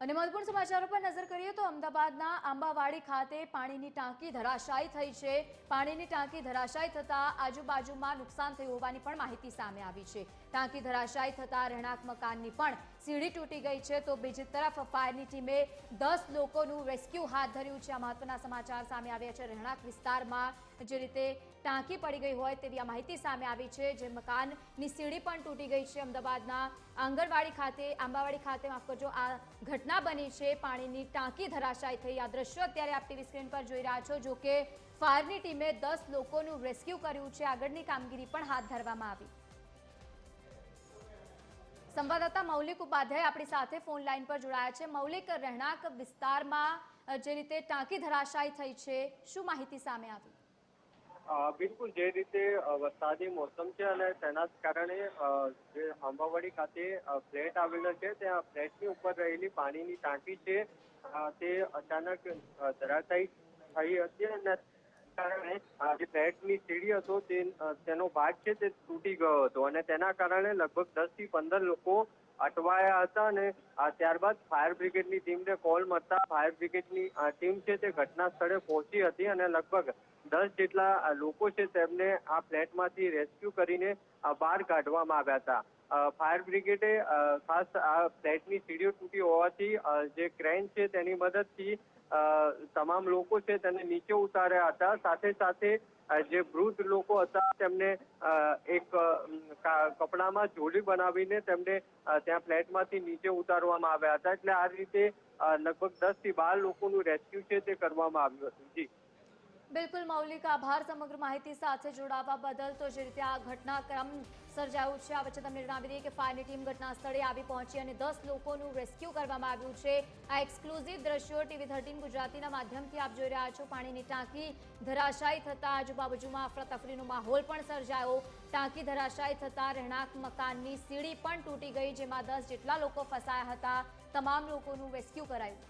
અને મહત્વપૂર્ણ સમાચારો પર નજર કરીએ તો અમદાવાદના આંબાવાડી ખાતે પાણીની ટાંકી ધરાશાયી થઈ છે. પાણીની ટાંકી ધરાશાયી થતાં આજુબાજુમાં નુકસાન થયું હોવાની પણ માહિતી સામે આવી છે. ટાંકી ધરાશાયી થતાં રહેણાંક મકાનની પણ સીડી તૂટી ગઈ છે. તો બીજી તરફ ફાયરની ટીમે દસ લોકોનું રેસ્ક્યુ હાથ ધર્યું છે. આ મહત્વના સમાચાર સામે આવ્યા છે. રહેણાંક વિસ્તારમાં જે રીતે ટાંકી પડી ગઈ હોય તેવી આ માહિતી સામે આવી છે, જે મકાનની સીડી પણ તૂટી ગઈ છે અમદાવાદના આંગણવાડી ખાતે, આંબાવાડી ખાતે. માફ કરજો, આ ઘટના બની છે, પાણીની ટાંકી ધરાશાય થઈ. આ દ્રશ્યો અત્યારે આપ ટીવી સ્ક્રીન પર જોઈ રહ્યા છો, જો કે ફાયરની ટીમે દસ લોકોનું રેસ્ક્યુ કર્યું છે. આગળની કામગીરી પણ હાથ ધરવામાં આવી. સંવાદદાતા મૌલિક ઉપાધ્યાય આપણી સાથે ફોન લાઈન પર જોડાયા છે. મૌલિક, રહેણાંક વિસ્તારમાં જે રીતે ટાંકી ધરાશાયી થઈ છે, શું માહિતી સામે આવી? બિલકુલ જે રીતે વરસાદી મોસમ છે અને તેના કારણે જે આંબાવાડી ખાતે ફ્લેટ આવેલો છે, ત્યાં ફ્લેટની ઉપર રહેલી પાણીની ટાંકી છે. તે અચાનક ધરાશાયી થઈ હતી અને કારણે જે ફ્લેટની સીડી હતો તે તેનો ભાગ છે તે તૂટી ગયો હતો અને તેના કારણે લગભગ દસથી પંદર લોકો અટવાયા હતા અને ત્યારબાદ ફાયર બ્રિગેડની ટીમને કોલ મળતા ફાયર બ્રિગેડની ટીમ છે તે ઘટના સ્થળે પહોંચી હતી અને લગભગ દસ જેટલા લોકો છે તેમને આ ફ્લેટમાંથી રેસ્ક્યુ કરીને બહાર કાઢવામાં આવ્યા હતા. ફાયર બ્રિગેડે ખાસ આ ફ્લેટની સીડીઓ તૂટી હોવાથી જે ક્રેન છે તેની મદદથી તમામ લોકો છે તેને નીચે ઉતાર્યા હતા. સાથે સાથે જે વૃદ્ધ લોકો હતા તેમને એક કપડામાં જોડી બનાવીને તેમને ત્યાં ફ્લેટમાંથી નીચે ઉતારવામાં આવ્યા હતા. એટલે આ રીતે લગભગ દસથી બાર લોકોનું રેસ્ક્યુ છે તે કરવામાં આવ્યું હતું. જી. બિલકુલ મૌલિક આભાર સમગ્ર માહિતી સાથે જોડાવા બદલ. તો જે રીતે આ ઘટનાક્રમ સર્જાયું છે, આ વચ્ચે તમને જણાવી દઈએ કે ફાયરની ટીમ ઘટના સ્થળે આવી પહોંચી અને દસ લોકોનું રેસ્ક્યુ કરવામાં આવ્યું છે. આ એક્સક્લુઝિવ દ્રશ્યો ટીવી થર્ટીન ગુજરાતીના માધ્યમથી આપ જોઈ રહ્યા છો. પાણીની ટાંકી ધરાશાયી થતાં આજુબાજુમાં અફરાતફરીનો માહોલ પણ સર્જાયો. ટાંકી ધરાશાયી થતાં રહેણાંક મકાનની સીડી પણ તૂટી ગઈ, જેમાં દસ જેટલા લોકો ફસાયા હતા. તમામ લોકોનું રેસ્ક્યુ કરાયું.